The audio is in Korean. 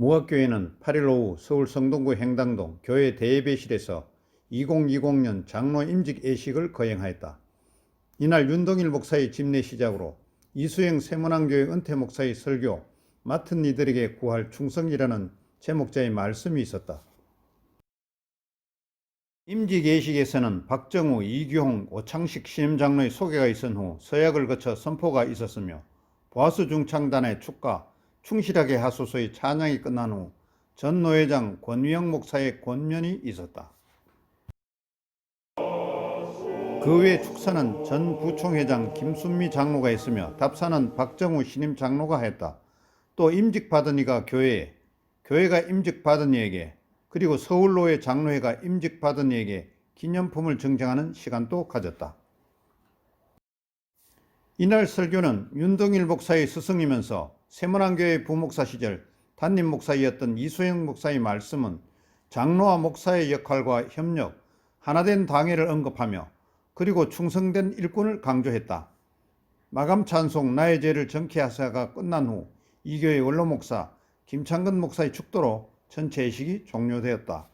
무학교회는 8일 오후 서울 성동구 행당동 교회 대예배실에서 2020년 장로 임직 예식을 거행하였다. 이날 윤동일 목사의 집례 시작으로 이수영 세문안교회 은퇴 목사의 설교 맡은 이들에게 구할 충성이라는 제목자의 말씀이 있었다. 임직 예식에서는 박정우, 이규홍, 오창식 신임장로의 소개가 있은 후 서약을 거쳐 선포가 있었으며 보아스 중창단의 축가 충실하게 하소서의 찬양이 끝난 후 전 노회장 권위영 목사의 권면이 있었다. 그 외 축사는 전 부총회장 김순미 장로가 했으며 답사는 박정우 신임 장로가 했다. 또 임직받은 이가 교회에, 교회가 임직받은 이에게, 그리고 서울로회 장로회가 임직받은 이에게 기념품을 증정하는 시간도 가졌다. 이날 설교는 윤동일 목사의 스승이면서 세문안교회 부목사 시절 담임 목사이었던 이수영 목사의 말씀은 장로와 목사의 역할과 협력, 하나된 당회를 언급하며 그리고 충성된 일꾼을 강조했다. 마감 찬송 나의 죄를 정케하사가 끝난 후 이교회 원로 목사 김창근 목사의 축도로 전체 예식이 종료되었다.